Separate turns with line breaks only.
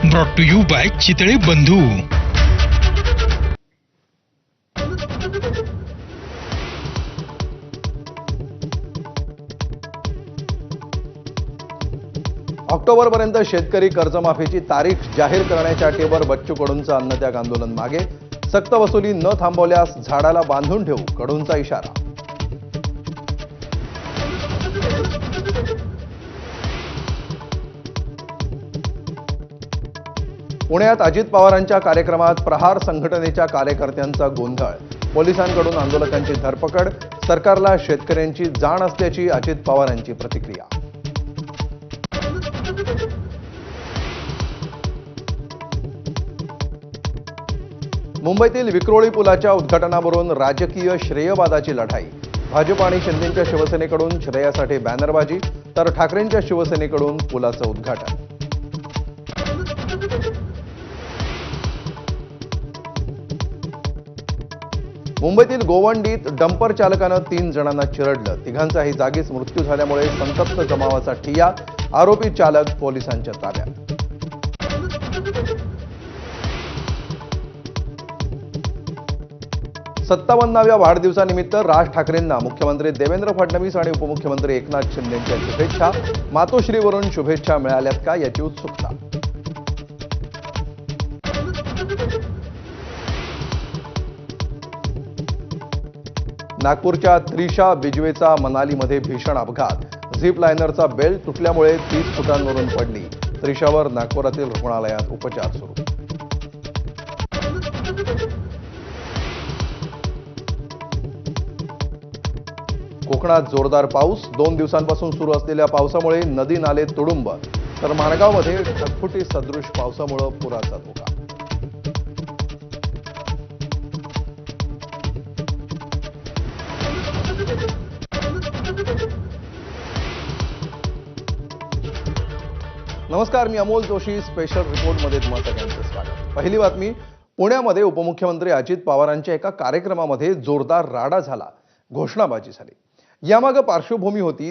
Brought to you by Chitale Bandhu
ऑक्टोबरपर्यंत शेतकरी कर्जमाफीची तारीख जाहीर करण्याच्या अटीवर बच्चू कडूंचं अन्नत्याग आंदोलन मागे. सक्त वसुली न थांबवल्यास झाडाला बांधून ठेवू कडूंचा इशारा. पुण्यात अजित पवारांच्या कार्यक्रमात प्रहार संघटनेच्या कार्यकर्त्यांचा गोंधळ. पोलिसांकडून आंदोलकांची धरपकड सरकारला शेतकऱ्यांची जाण असल्याची अजित पवारांची प्रतिक्रिया. मुंबईतील विक्रोळी पुलाच्या उद्घाटनावरून राजकीय श्रेयवादाची लढाई. भाजप आणि शिंदेच्या शिवसेनेकडून श्रेयासाठी बॅनरबाजी तर ठाकरेंच्या शिवसेनेकडून पुलाचं उद्घाटन. मुंबईतील गोवंडीत डंपर चालकानं तीन जणांना चिरडलं. तिघांचाही जागीच मृत्यू झाल्यामुळे संतप्त जमावाचा ठिया आरोपी चालक पोलिसांच्या ताब्यात. सत्तावन्नाव्या वाढदिवसानिमित्त राज ठाकरेंना मुख्यमंत्री देवेंद्र फडणवीस आणि उपमुख्यमंत्री एकनाथ शिंदेंच्या शुभेच्छा. मातोश्रीवरून शुभेच्छा मिळाल्यात का याची उत्सुकता? नागपूरच्या त्रिशा बिजवेचा मनालीमध्ये भीषण अपघात. झिप लायनरचा बेल्ट तुटल्यामुळे तीस फुटांवरून पडली. त्रिशावर नागपुरातील रुग्णालयात उपचार सुरू. कोकणात जोरदार पाऊस. दोन दिवसांपासून सुरू असलेल्या पावसामुळे नदी नाले तुडुंब. तर माणगावमध्ये ढगफुटी सदृश पावसामुळे पुराचा धोका. नमस्कार मी अमोल जोशी स्पेशल रिपोर्टमध्ये तुम्हा सगळ्यांचं स्वागत. पहिली बातमी पुण्यामध्ये उपमुख्यमंत्री अजित पवारांच्या एका कार्यक्रमामध्ये जोरदार राडा झाला घोषणाबाजी झाली. यामागं पार्श्वभूमी होती ती